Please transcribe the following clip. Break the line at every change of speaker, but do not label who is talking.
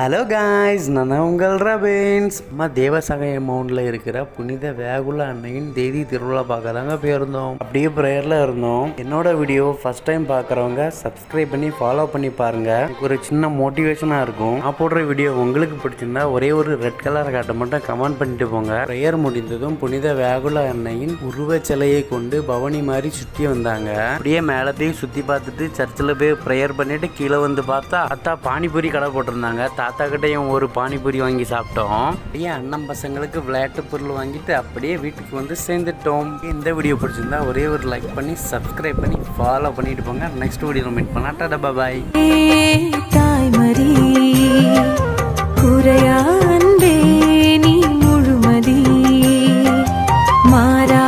Hello guys நான் தான் உங்கள் ரபேன்ஸ் அம்மா தேவசகாய மவுண்டில் இருக்கிற புனித வேகுல அன்னையின் தேதி திருவிழா பார்க்க தாங்க போயிருந்தோம். அப்படியே ப்ரேயரில் இருந்தோம். என்னோட வீடியோ ஃபர்ஸ்ட் டைம் பார்க்குறவங்க சப்ஸ்கிரைப் பண்ணி ஃபாலோ பண்ணி பாருங்க. ஒரு சின்ன மோட்டிவேஷனாக இருக்கும். நான் போடுற வீடியோ உங்களுக்கு பிடிச்சிருந்தா ஒரே ஒரு ரெட் கலர் காட்ட மட்டும் கமெண்ட் பண்ணிட்டு போங்க. ப்ரேயர் முடிந்ததும் புனித வேகுல அன்னையின் உருவ சிலையை கொண்டு பவனி மாதிரி சுற்றி வந்தாங்க. அப்படியே மேலே போய் சுற்றி பார்த்துட்டு சர்ச்சில் போய் ப்ரேயர் பண்ணிட்டு கீழே வந்து பார்த்தா அத்தா பானிபூரி கடை போட்டிருந்தாங்க. தாத்தாக்கிட்டையும் ஒரு பானிபூரி வாங்கி சாப்பிட்டோம். ஏன் அண்ணன் பசங்களுக்கு விளையாட்டு பொருள் வாங்கிட்டு அப்படியே வீட்டுக்கு வந்து சேர்ந்துட்டோம். இந்த வீடியோ பிடிச்சிருந்தா ஒரே ஒரு லைக் பண்ணி சப்ஸ்கிரைப் பண்ணி ஃபாலோ பண்ணிட்டு போங்க. நெக்ஸ்ட் வீடியோவில் மீட் பண்ணால் டாடா பாய் தாய்மரி குறையா அன்பே நீ முழுமதி. மாறா